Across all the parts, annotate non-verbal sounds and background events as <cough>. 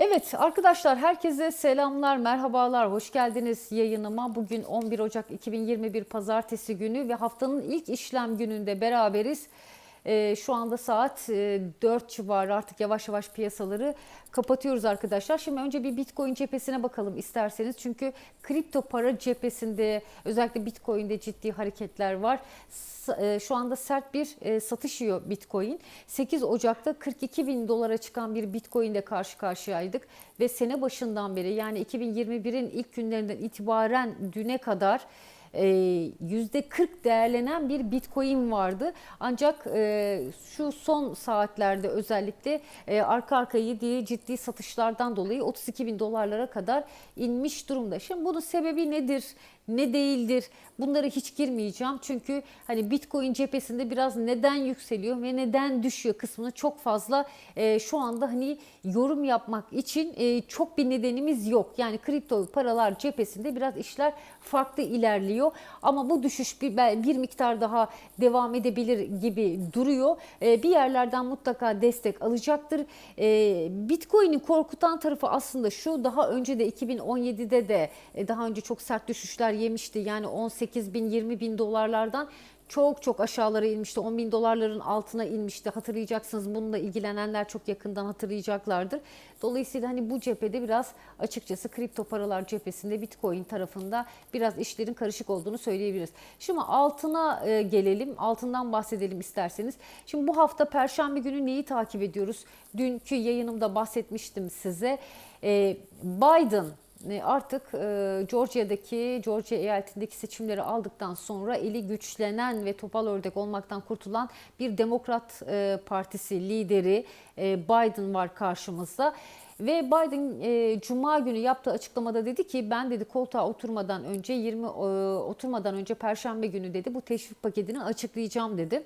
Evet arkadaşlar herkese selamlar, merhabalar, hoş geldiniz yayınıma. Bugün 11 Ocak 2021 Pazartesi günü ve haftanın ilk işlem gününde beraberiz. Ee, şu anda saat e, 4 civarı artık yavaş yavaş piyasaları kapatıyoruz arkadaşlar. Şimdi önce bir Bitcoin cephesine bakalım isterseniz. Çünkü kripto para cephesinde özellikle Bitcoin'de ciddi hareketler var. E, Şu anda sert bir e, satış yiyor Bitcoin. 8 Ocak'ta 42 bin dolara çıkan bir Bitcoin ile karşı karşıyaydık. Ve sene başından beri yani 2021'in ilk günlerinden itibaren düne kadar %40 değerlenen bir Bitcoin vardı. Ancak e, şu son saatlerde özellikle e, arka arkaya yediği ciddi satışlardan dolayı 32 bin dolarlara kadar inmiş durumda. Şimdi bunun sebebi nedir? Ne değildir? Bunlara hiç girmeyeceğim. Çünkü hani Bitcoin cephesinde biraz neden yükseliyor ve neden düşüyor kısmını çok fazla e, şu anda hani yorum yapmak için e, çok bir nedenimiz yok. Yani kripto paralar cephesinde biraz işler farklı ilerliyor. Ama bu düşüş bir, bir miktar daha devam edebilir gibi duruyor. E, bir yerlerden mutlaka destek alacaktır. E, Bitcoin'in korkutan tarafı aslında şu daha önce de 2017'de de e, daha önce çok sert düşüşler yemişti. Yani 18 bin 20 bin dolarlardan çok çok aşağılara inmişti. 10 bin dolarların altına inmişti. Hatırlayacaksınız bununla ilgilenenler çok yakından hatırlayacaklardır. Dolayısıyla hani bu cephede biraz açıkçası kripto paralar cephesinde Bitcoin tarafında biraz işlerin karışık olduğunu söyleyebiliriz. Şimdi altına e, gelelim. Altından bahsedelim isterseniz. Şimdi bu hafta Perşembe günü neyi takip ediyoruz? Dünkü yayınımda bahsetmiştim size. E, Biden artık e, Georgia'daki, Georgia eyaletindeki seçimleri aldıktan sonra eli güçlenen ve topal ördek olmaktan kurtulan bir Demokrat e, Partisi lideri e, Biden var karşımızda. Ve Biden e, Cuma günü yaptığı açıklamada dedi ki ben dedi koltuğa oturmadan önce 20 e, oturmadan önce Perşembe günü dedi bu teşvik paketini açıklayacağım dedi.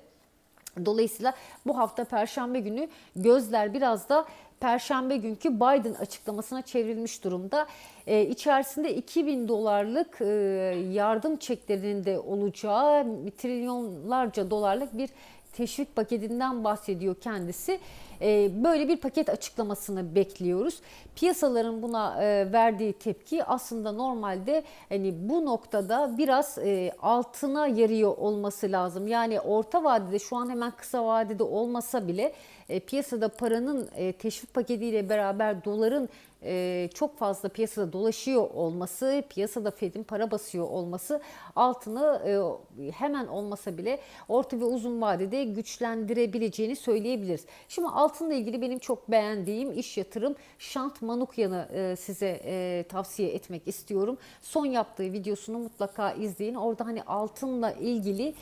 Dolayısıyla bu hafta Perşembe günü gözler biraz da Perşembe günkü Biden açıklamasına çevrilmiş durumda. Ee, içerisinde 2000 dolarlık e, yardım çeklerinin de olacağı trilyonlarca dolarlık bir teşvik paketinden bahsediyor kendisi. Ee, böyle bir paket açıklamasını bekliyoruz. Piyasaların buna e, verdiği tepki aslında normalde hani bu noktada biraz e, altına yarıyor olması lazım. Yani orta vadede şu an hemen kısa vadede olmasa bile e, piyasada paranın teşvik paketiyle beraber doların çok fazla piyasada dolaşıyor olması, piyasada Fed'in para basıyor olması altını hemen olmasa bile orta ve uzun vadede güçlendirebileceğini söyleyebiliriz. Şimdi altınla ilgili benim çok beğendiğim iş yatırım Şant Manukyan'ı size tavsiye etmek istiyorum. Son yaptığı videosunu mutlaka izleyin. Orada hani altınla ilgili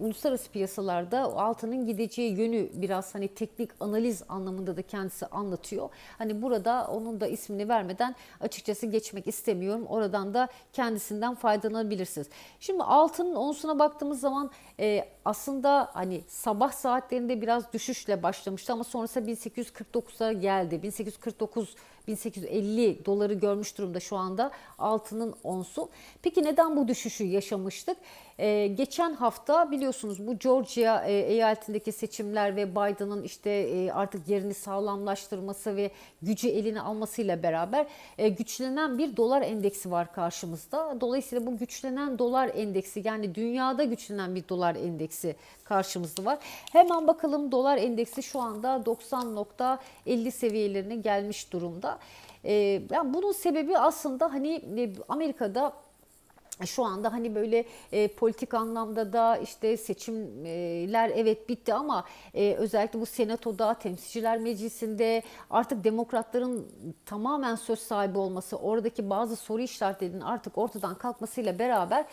uluslararası piyasalarda altının gideceği yönü biraz hani teknik analiz anlamında da kendisi anlatıyor. Hani burada onun da ismini vermeden açıkçası geçmek istemiyorum. Oradan da kendisinden faydalanabilirsiniz. Şimdi altının onsuna baktığımız zaman e, aslında hani sabah saatlerinde biraz düşüşle başlamıştı ama sonrasında 1849'a geldi. 1849 1850 doları görmüş durumda şu anda altının onsu. Peki neden bu düşüşü yaşamıştık? Ee, geçen hafta biliyorsunuz bu Georgia e, eyaletindeki seçimler ve Biden'ın işte e, artık yerini sağlamlaştırması ve gücü eline almasıyla beraber e, güçlenen bir dolar endeksi var karşımızda. Dolayısıyla bu güçlenen dolar endeksi yani dünyada güçlenen bir dolar endeksi karşımızda var. Hemen bakalım dolar endeksi şu anda 90.50 seviyelerine gelmiş durumda. Ee, yani bunun sebebi aslında hani e, Amerika'da şu anda hani böyle e, politik anlamda da işte seçimler evet bitti ama e, özellikle bu senatoda, temsilciler meclisinde artık demokratların tamamen söz sahibi olması, oradaki bazı soru işaretlerinin artık ortadan kalkmasıyla beraber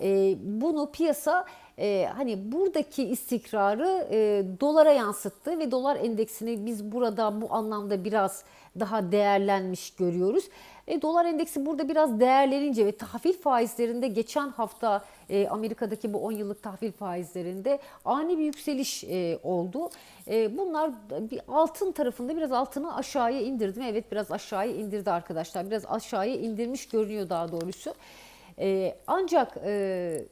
e, bunu piyasa e, hani buradaki istikrarı e, dolara yansıttı ve dolar endeksini biz burada bu anlamda biraz daha değerlenmiş görüyoruz. E, dolar endeksi burada biraz değerlenince ve tahvil faizlerinde geçen hafta e, Amerika'daki bu 10 yıllık tahvil faizlerinde ani bir yükseliş e, oldu. E, bunlar bir altın tarafında biraz altını aşağıya indirdi mi? Evet biraz aşağıya indirdi arkadaşlar. Biraz aşağıya indirmiş görünüyor daha doğrusu. E, ancak e,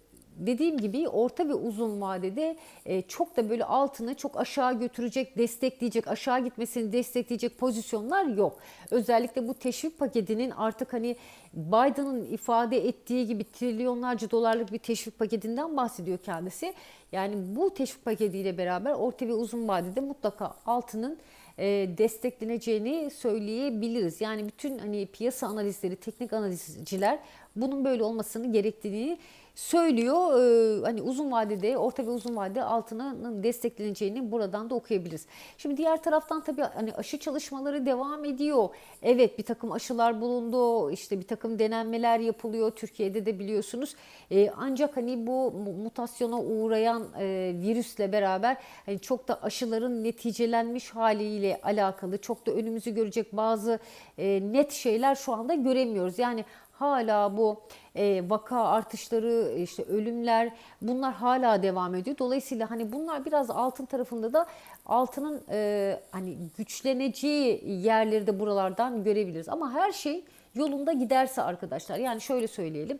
dediğim gibi orta ve uzun vadede e, çok da böyle altını çok aşağı götürecek, destekleyecek, aşağı gitmesini destekleyecek pozisyonlar yok. Özellikle bu teşvik paketinin artık hani Biden'ın ifade ettiği gibi trilyonlarca dolarlık bir teşvik paketinden bahsediyor kendisi. Yani bu teşvik paketiyle beraber orta ve uzun vadede mutlaka altının e, destekleneceğini söyleyebiliriz. Yani bütün hani piyasa analistleri, teknik analizciler bunun böyle olmasını gerektiğini söylüyor. Ee, hani uzun vadede, orta ve uzun vadede altının destekleneceğini buradan da okuyabiliriz. Şimdi diğer taraftan tabii hani aşı çalışmaları devam ediyor. Evet bir takım aşılar bulundu, işte bir takım denenmeler yapılıyor. Türkiye'de de biliyorsunuz. Ee, ancak hani bu mutasyona uğrayan e, virüsle beraber hani çok da aşıların neticelenmiş haliyle alakalı çok da önümüzü görecek bazı e, net şeyler şu anda göremiyoruz. Yani hala bu e, vaka artışları, işte ölümler bunlar hala devam ediyor. Dolayısıyla hani bunlar biraz altın tarafında da altının e, hani güçleneceği yerleri de buralardan görebiliriz. Ama her şey yolunda giderse arkadaşlar yani şöyle söyleyelim.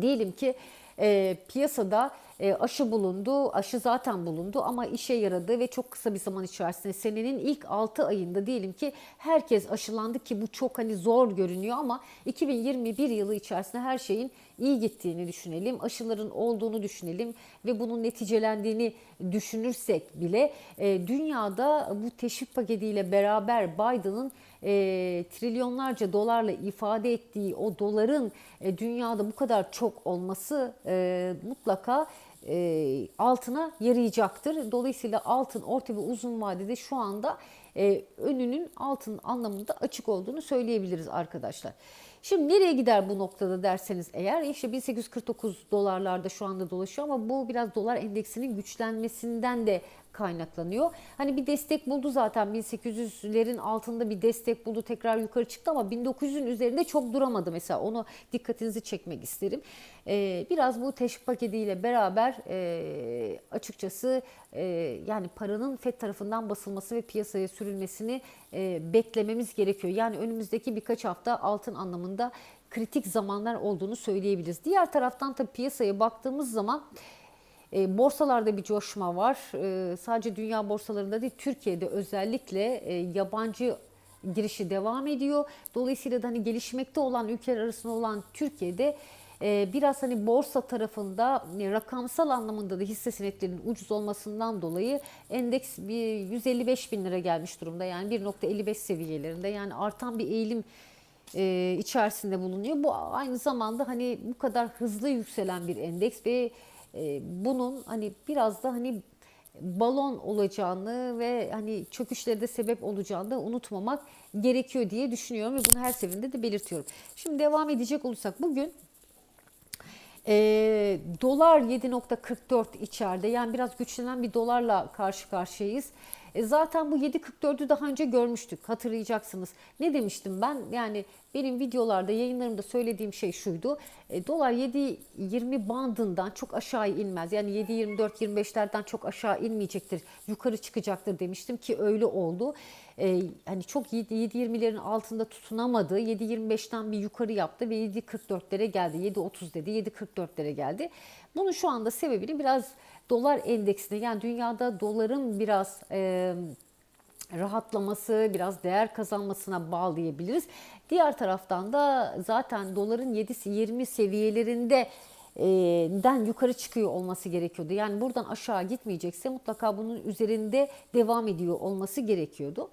Diyelim ki e, piyasada e, aşı bulundu, aşı zaten bulundu ama işe yaradı ve çok kısa bir zaman içerisinde senenin ilk 6 ayında diyelim ki herkes aşılandı ki bu çok hani zor görünüyor ama 2021 yılı içerisinde her şeyin iyi gittiğini düşünelim, aşıların olduğunu düşünelim ve bunun neticelendiğini düşünürsek bile e, dünyada bu teşvik paketiyle beraber Biden'ın e, trilyonlarca dolarla ifade ettiği o doların e, dünyada bu kadar çok olması e, mutlaka e, altına yarayacaktır. Dolayısıyla altın orta ve uzun vadede şu anda e, önünün altın anlamında açık olduğunu söyleyebiliriz arkadaşlar. Şimdi nereye gider bu noktada derseniz eğer işte 1849 dolarlarda şu anda dolaşıyor ama bu biraz dolar endeksinin güçlenmesinden de kaynaklanıyor. Hani bir destek buldu zaten 1800'lerin altında bir destek buldu tekrar yukarı çıktı ama 1900'ün üzerinde çok duramadı mesela onu dikkatinizi çekmek isterim. Ee, biraz bu teşvik paketiyle beraber e, açıkçası e, yani paranın FED tarafından basılması ve piyasaya sürülmesini e, beklememiz gerekiyor. Yani önümüzdeki birkaç hafta altın anlamında kritik zamanlar olduğunu söyleyebiliriz. Diğer taraftan tabii piyasaya baktığımız zaman e, borsalarda bir coşma var. E, sadece dünya borsalarında değil Türkiye'de özellikle e, yabancı girişi devam ediyor. Dolayısıyla da hani gelişmekte olan ülkeler arasında olan Türkiye'de e, biraz hani borsa tarafında e, rakamsal anlamında da hisse senetlerinin ucuz olmasından dolayı endeks bir 155 bin lira gelmiş durumda. Yani 1.55 seviyelerinde yani artan bir eğilim e, içerisinde bulunuyor. Bu aynı zamanda hani bu kadar hızlı yükselen bir endeks ve e, bunun hani biraz da hani balon olacağını ve hani çöküşlere de sebep olacağını da unutmamak gerekiyor diye düşünüyorum ve bunu her seferinde de belirtiyorum. Şimdi devam edecek olursak bugün e, dolar 7.44 içeride yani biraz güçlenen bir dolarla karşı karşıyayız. E zaten bu 7.44'ü daha önce görmüştük hatırlayacaksınız. Ne demiştim ben? Yani benim videolarda yayınlarımda söylediğim şey şuydu. E, dolar 7.20 bandından çok aşağı inmez. Yani 7.24-25'lerden çok aşağı inmeyecektir. Yukarı çıkacaktır demiştim ki öyle oldu. E, hani çok 7.20'lerin altında tutunamadı. 7.25'ten bir yukarı yaptı ve 7.44'lere geldi. 7.30 dedi 7.44'lere geldi. Bunun şu anda sebebini biraz dolar endeksine yani dünyada doların biraz e, rahatlaması, biraz değer kazanmasına bağlayabiliriz. Diğer taraftan da zaten doların 7-20 seviyelerinde den yukarı çıkıyor olması gerekiyordu. Yani buradan aşağı gitmeyecekse mutlaka bunun üzerinde devam ediyor olması gerekiyordu.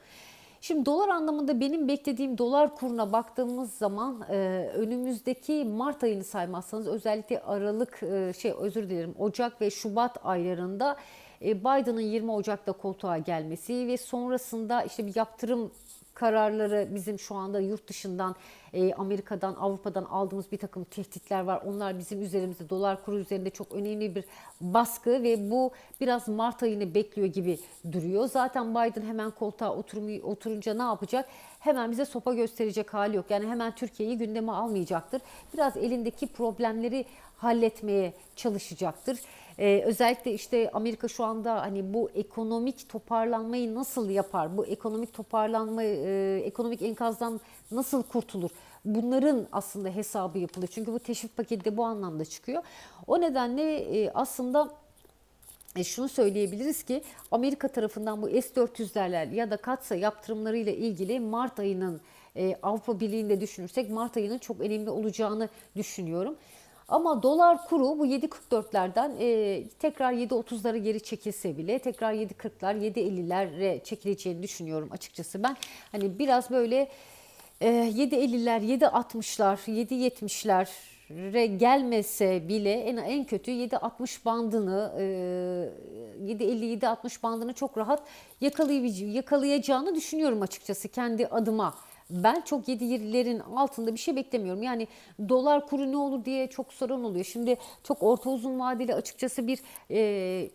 Şimdi dolar anlamında benim beklediğim dolar kuruna baktığımız zaman önümüzdeki Mart ayını saymazsanız özellikle Aralık şey özür dilerim Ocak ve Şubat aylarında Biden'ın 20 Ocak'ta koltuğa gelmesi ve sonrasında işte bir yaptırım kararları bizim şu anda yurt dışından e, Amerika'dan Avrupa'dan aldığımız bir takım tehditler var. Onlar bizim üzerimizde dolar kuru üzerinde çok önemli bir baskı ve bu biraz Mart ayını bekliyor gibi duruyor. Zaten Biden hemen koltuğa oturunca ne yapacak? Hemen bize sopa gösterecek hali yok. Yani hemen Türkiye'yi gündeme almayacaktır. Biraz elindeki problemleri halletmeye çalışacaktır. Ee, özellikle işte Amerika şu anda hani bu ekonomik toparlanmayı nasıl yapar? Bu ekonomik toparlanma, e, ekonomik enkazdan nasıl kurtulur? Bunların aslında hesabı yapılıyor. Çünkü bu teşvik paketi de bu anlamda çıkıyor. O nedenle e, aslında e şunu söyleyebiliriz ki Amerika tarafından bu S-400'lerle ya da katsa yaptırımlarıyla ilgili Mart ayının e, Avrupa Birliği'nde düşünürsek Mart ayının çok önemli olacağını düşünüyorum. Ama dolar kuru bu 7.44'lerden e, tekrar 7.30'lara geri çekilse bile tekrar 7.40'lar 7.50'lere çekileceğini düşünüyorum açıkçası ben. Hani biraz böyle e, 7.50'ler 7.60'lar 7.70'ler gelmese bile en en kötü 7.60 bandını e, 7.50 7.60 bandını çok rahat yakalayacağını düşünüyorum açıkçası kendi adıma. Ben çok 7.20'lerin altında bir şey beklemiyorum. Yani dolar kuru ne olur diye çok soran oluyor. Şimdi çok orta uzun vadeli açıkçası bir e,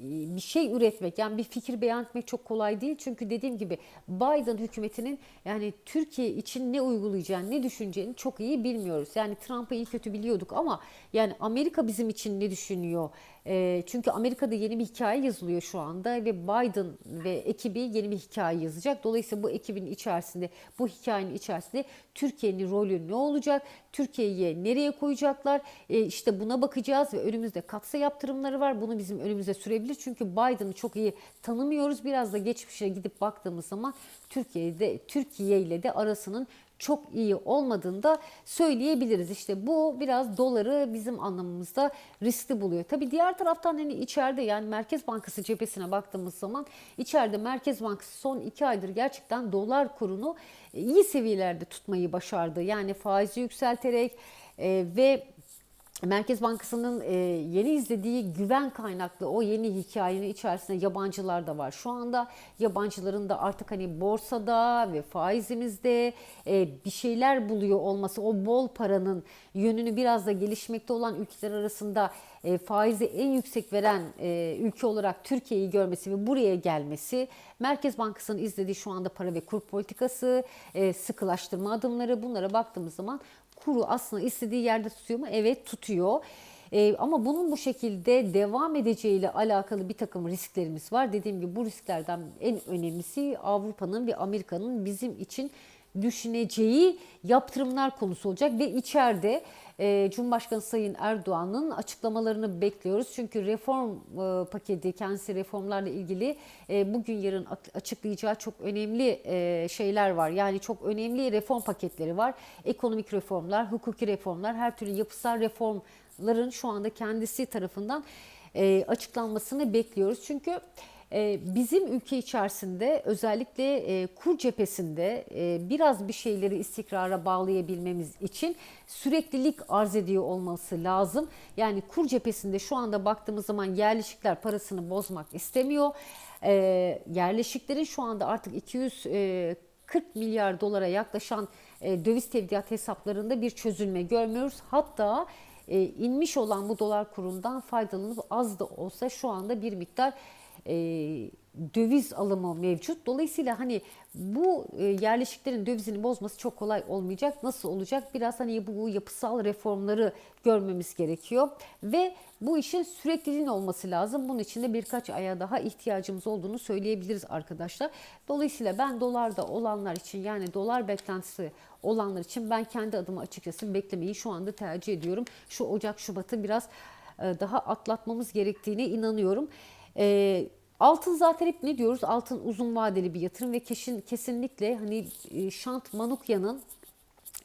bir şey üretmek yani bir fikir beyan etmek çok kolay değil. Çünkü dediğim gibi Biden hükümetinin yani Türkiye için ne uygulayacağını, ne düşüneceğini çok iyi bilmiyoruz. Yani Trump'ı iyi kötü biliyorduk ama yani Amerika bizim için ne düşünüyor? E, çünkü Amerika'da yeni bir hikaye yazılıyor şu anda ve Biden ve ekibi yeni bir hikaye yazacak. Dolayısıyla bu ekibin içerisinde, bu hikayenin içerisinde Türkiye'nin rolü ne olacak? Türkiye'yi nereye koyacaklar? E, işte buna bakacağız ve önümüzde katsa yaptırımları var. Bunu bizim önümüze sürebilir. Çünkü Biden'ı çok iyi tanımıyoruz. Biraz da geçmişe gidip baktığımız zaman Türkiye'de Türkiye ile de arasının çok iyi olmadığını da söyleyebiliriz. İşte bu biraz doları bizim anlamımızda riskli buluyor. Tabi diğer taraftan hani içeride yani Merkez Bankası cephesine baktığımız zaman içeride Merkez Bankası son iki aydır gerçekten dolar kurunu iyi seviyelerde tutmayı başardı. Yani faizi yükselterek e, ve Merkez Bankası'nın e, yeni izlediği güven kaynaklı o yeni hikayenin içerisinde yabancılar da var. Şu anda yabancıların da artık hani borsada ve faizimizde e, bir şeyler buluyor olması, o bol paranın yönünü biraz da gelişmekte olan ülkeler arasında e, faizi en yüksek veren ülke olarak Türkiye'yi görmesi ve buraya gelmesi, Merkez Bankası'nın izlediği şu anda para ve kur politikası, sıkılaştırma adımları bunlara baktığımız zaman kuru aslında istediği yerde tutuyor mu? Evet tutuyor. Ee, ama bunun bu şekilde devam edeceğiyle alakalı bir takım risklerimiz var. Dediğim gibi bu risklerden en önemlisi Avrupa'nın ve Amerika'nın bizim için düşüneceği yaptırımlar konusu olacak ve içeride e, Cumhurbaşkanı Sayın Erdoğan'ın açıklamalarını bekliyoruz. Çünkü reform e, paketi, kendisi reformlarla ilgili e, bugün yarın açıklayacağı çok önemli e, şeyler var. Yani çok önemli reform paketleri var. Ekonomik reformlar, hukuki reformlar, her türlü yapısal reformların şu anda kendisi tarafından açıklanmasını bekliyoruz. Çünkü ee, bizim ülke içerisinde özellikle e, kur cephesinde e, biraz bir şeyleri istikrara bağlayabilmemiz için süreklilik arz ediyor olması lazım. Yani kur cephesinde şu anda baktığımız zaman yerleşikler parasını bozmak istemiyor. Ee, yerleşiklerin şu anda artık 240 milyar dolara yaklaşan e, döviz tevdiat hesaplarında bir çözülme görmüyoruz. Hatta inmiş olan bu dolar kurundan faydalanıp az da olsa şu anda bir miktar e, döviz alımı mevcut. Dolayısıyla hani bu e, yerleşiklerin dövizini bozması çok kolay olmayacak. Nasıl olacak? Biraz hani bu yapısal reformları görmemiz gerekiyor ve bu işin sürekliliğin olması lazım. Bunun için de birkaç aya daha ihtiyacımız olduğunu söyleyebiliriz arkadaşlar. Dolayısıyla ben dolarda olanlar için yani dolar beklentisi olanlar için ben kendi adıma açıkçası beklemeyi şu anda tercih ediyorum. Şu Ocak Şubat'ı biraz e, daha atlatmamız gerektiğine inanıyorum. E, altın zaten hep ne diyoruz? Altın uzun vadeli bir yatırım ve kesin, kesinlikle hani e, Şant Manukya'nın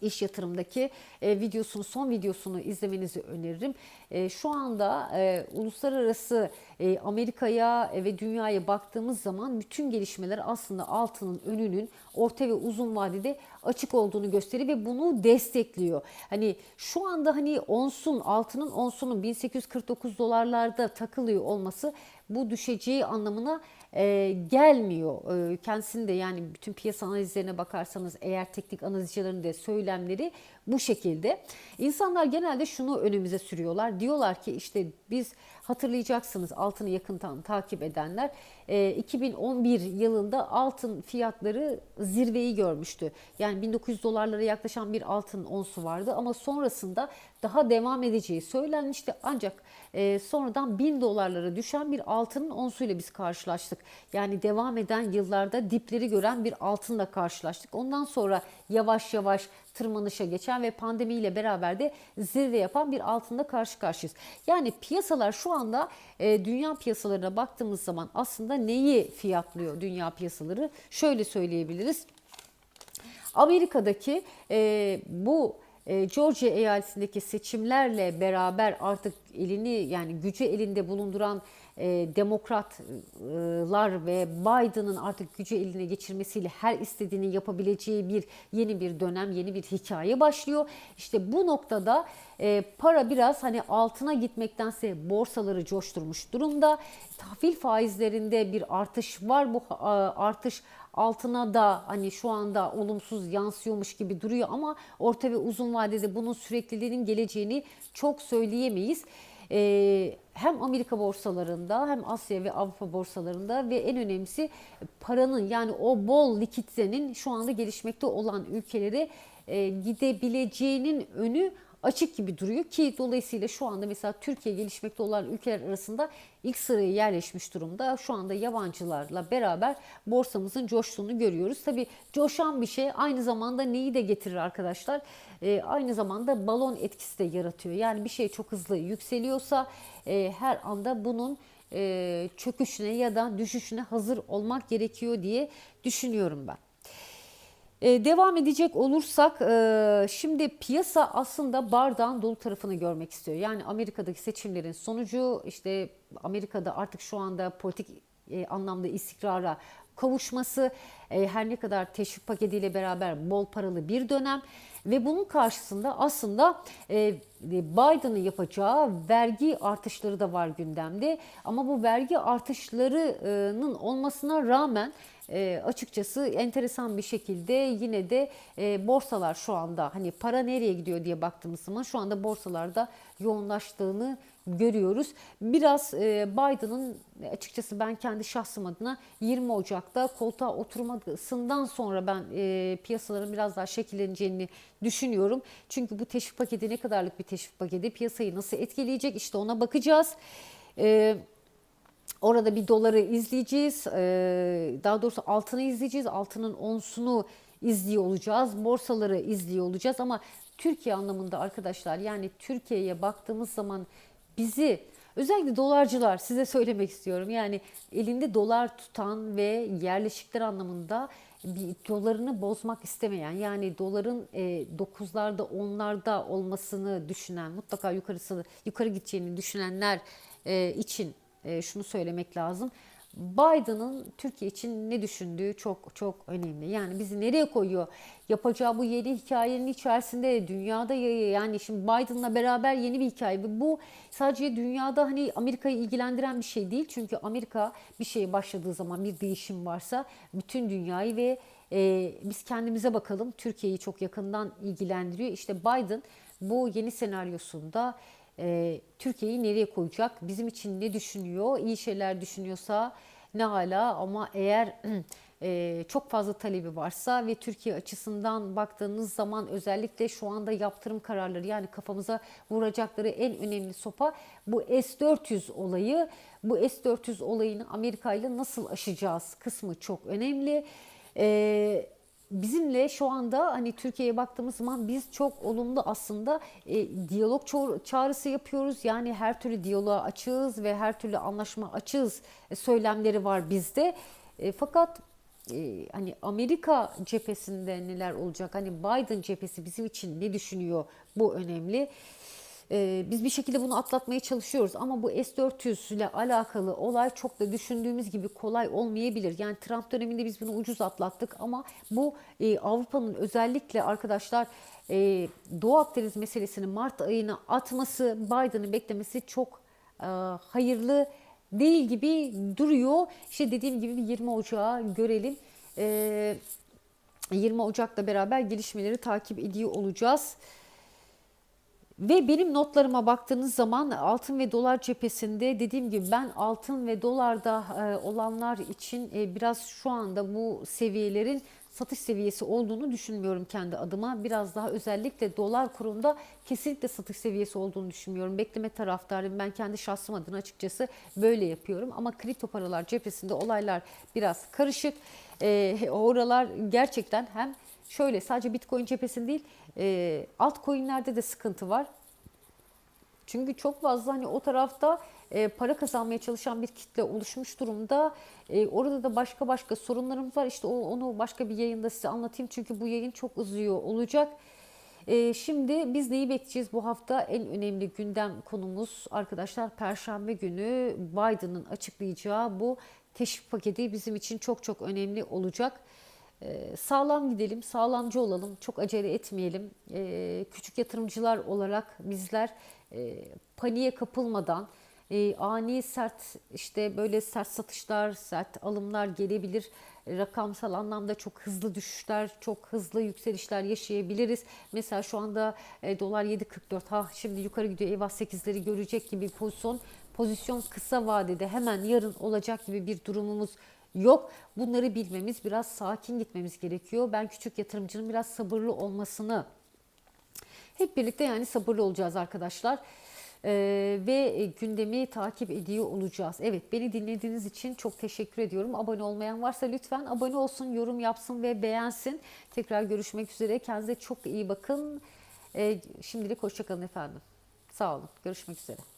iş yatırımdaki e, videosunu, son videosunu izlemenizi öneririm. E, şu anda e, uluslararası e, Amerika'ya ve dünyaya baktığımız zaman bütün gelişmeler aslında altının önünün orta ve uzun vadede açık olduğunu gösteriyor ve bunu destekliyor. Hani şu anda hani onsun altının onsunun 1849 dolarlarda takılıyor olması bu düşeceği anlamına e, gelmiyor. E, kendisinin de yani bütün piyasa analizlerine bakarsanız eğer teknik analizcilerin de söylemleri bu şekilde. İnsanlar genelde şunu önümüze sürüyorlar. Diyorlar ki işte biz hatırlayacaksınız altını yakından takip edenler e, 2011 yılında altın fiyatları zirveyi görmüştü. Yani 1900 dolarlara yaklaşan bir altın onsu vardı ama sonrasında daha devam edeceği söylenmişti. Ancak e, sonradan 1000 dolarlara düşen bir altının onsuyla biz karşılaştık. Yani devam eden yıllarda dipleri gören bir altınla karşılaştık. Ondan sonra yavaş yavaş tırmanışa geçen ve pandemiyle beraber de zirve yapan bir altında karşı karşıyayız. Yani piyasalar şu anda e, dünya piyasalarına baktığımız zaman aslında neyi fiyatlıyor dünya piyasaları? Şöyle söyleyebiliriz. Amerika'daki e, bu e, Georgia eyaletindeki seçimlerle beraber artık elini yani gücü elinde bulunduran e, demokratlar ve Biden'ın artık gücü eline geçirmesiyle her istediğini yapabileceği bir yeni bir dönem, yeni bir hikaye başlıyor. İşte bu noktada e, para biraz hani altına gitmektense borsaları coşturmuş durumda. Tahvil faizlerinde bir artış var. Bu e, artış altına da hani şu anda olumsuz yansıyormuş gibi duruyor ama orta ve uzun vadede bunun sürekliliğinin geleceğini çok söyleyemeyiz. Ee, hem Amerika borsalarında hem Asya ve Avrupa borsalarında ve en önemlisi paranın yani o bol likiditenin şu anda gelişmekte olan ülkelere e, gidebileceğinin önü açık gibi duruyor ki dolayısıyla şu anda mesela Türkiye gelişmekte olan ülkeler arasında ilk sıraya yerleşmiş durumda. Şu anda yabancılarla beraber borsamızın coştuğunu görüyoruz. Tabii coşan bir şey aynı zamanda neyi de getirir arkadaşlar? Ee, aynı zamanda balon etkisi de yaratıyor. Yani bir şey çok hızlı yükseliyorsa e, her anda bunun e, çöküşüne ya da düşüşüne hazır olmak gerekiyor diye düşünüyorum ben. Ee, devam edecek olursak e, şimdi piyasa aslında bardağın dolu tarafını görmek istiyor. Yani Amerika'daki seçimlerin sonucu işte Amerika'da artık şu anda politik e, anlamda istikrara kavuşması e, her ne kadar teşvik paketiyle beraber bol paralı bir dönem ve bunun karşısında aslında Biden'ın yapacağı vergi artışları da var gündemde ama bu vergi artışlarının olmasına rağmen e, açıkçası enteresan bir şekilde yine de e, borsalar şu anda hani para nereye gidiyor diye baktığımız zaman şu anda borsalarda yoğunlaştığını görüyoruz. Biraz e, Biden'ın açıkçası ben kendi şahsım adına 20 Ocak'ta koltuğa oturmasından sonra ben e, piyasaların biraz daha şekilleneceğini düşünüyorum. Çünkü bu teşvik paketi ne kadarlık bir teşvik paketi piyasayı nasıl etkileyecek işte ona bakacağız. Evet Orada bir doları izleyeceğiz. Ee, daha doğrusu altını izleyeceğiz. Altının onsunu izliyor olacağız. Borsaları izliyor olacağız ama Türkiye anlamında arkadaşlar yani Türkiye'ye baktığımız zaman bizi özellikle dolarcılar size söylemek istiyorum. Yani elinde dolar tutan ve yerleşikler anlamında bir dolarını bozmak istemeyen yani doların e, 9'larda 10'larda olmasını düşünen mutlaka yukarısı yukarı gideceğini düşünenler e, için e, şunu söylemek lazım. Biden'ın Türkiye için ne düşündüğü çok çok önemli. Yani bizi nereye koyuyor? Yapacağı bu yeni hikayenin içerisinde dünyada yani şimdi Biden'la beraber yeni bir hikaye. Bu sadece dünyada hani Amerika'yı ilgilendiren bir şey değil. Çünkü Amerika bir şeye başladığı zaman bir değişim varsa bütün dünyayı ve e, biz kendimize bakalım. Türkiye'yi çok yakından ilgilendiriyor. İşte Biden bu yeni senaryosunda e, Türkiye'yi nereye koyacak, bizim için ne düşünüyor, iyi şeyler düşünüyorsa ne hala ama eğer <clears throat> e, çok fazla talebi varsa ve Türkiye açısından baktığınız zaman özellikle şu anda yaptırım kararları yani kafamıza vuracakları en önemli sopa bu S-400 olayı. Bu S-400 olayını Amerika ile nasıl aşacağız kısmı çok önemli. Ee, bizimle şu anda hani Türkiye'ye baktığımız zaman biz çok olumlu aslında e, diyalog çağrısı yapıyoruz. Yani her türlü diyaloğa açığız ve her türlü anlaşma açığız e, söylemleri var bizde. E, fakat e, hani Amerika cephesinde neler olacak? Hani Biden cephesi bizim için ne düşünüyor? Bu önemli. Ee, biz bir şekilde bunu atlatmaya çalışıyoruz ama bu S-400 ile alakalı olay çok da düşündüğümüz gibi kolay olmayabilir. Yani Trump döneminde biz bunu ucuz atlattık ama bu e, Avrupa'nın özellikle arkadaşlar e, Doğu Akdeniz meselesini Mart ayına atması, Biden'ı beklemesi çok e, hayırlı değil gibi duruyor. İşte dediğim gibi 20 Ocağı görelim. 20 Ocak'la beraber gelişmeleri takip ediyor olacağız. Ve benim notlarıma baktığınız zaman altın ve dolar cephesinde dediğim gibi ben altın ve dolarda e, olanlar için e, biraz şu anda bu seviyelerin satış seviyesi olduğunu düşünmüyorum kendi adıma. Biraz daha özellikle dolar kurunda kesinlikle satış seviyesi olduğunu düşünmüyorum. Bekleme taraftarıyım. Ben kendi şahsım adına açıkçası böyle yapıyorum. Ama kripto paralar cephesinde olaylar biraz karışık. E, oralar gerçekten hem şöyle sadece Bitcoin cephesinde değil e, altcoin'lerde de sıkıntı var. Çünkü çok fazla hani o tarafta e, para kazanmaya çalışan bir kitle oluşmuş durumda. E, orada da başka başka sorunlarımız var. İşte onu başka bir yayında size anlatayım. Çünkü bu yayın çok uzuyor olacak. E, şimdi biz neyi bekleyeceğiz bu hafta? En önemli gündem konumuz arkadaşlar Perşembe günü Biden'ın açıklayacağı bu teşvik paketi bizim için çok çok önemli olacak. Ee, sağlam gidelim, sağlamcı olalım, çok acele etmeyelim. Ee, küçük yatırımcılar olarak bizler e, paniğe kapılmadan e, ani sert işte böyle sert satışlar, sert alımlar gelebilir. Rakamsal anlamda çok hızlı düşüşler, çok hızlı yükselişler yaşayabiliriz. Mesela şu anda e, dolar 7.44 ha şimdi yukarı gidiyor eyvah 8'leri görecek gibi pozisyon. Pozisyon kısa vadede hemen yarın olacak gibi bir durumumuz yok. Bunları bilmemiz, biraz sakin gitmemiz gerekiyor. Ben küçük yatırımcının biraz sabırlı olmasını hep birlikte yani sabırlı olacağız arkadaşlar. Ee, ve gündemi takip ediyor olacağız. Evet beni dinlediğiniz için çok teşekkür ediyorum. Abone olmayan varsa lütfen abone olsun, yorum yapsın ve beğensin. Tekrar görüşmek üzere. Kendinize çok iyi bakın. Ee, şimdilik hoşçakalın efendim. Sağ olun. Görüşmek üzere.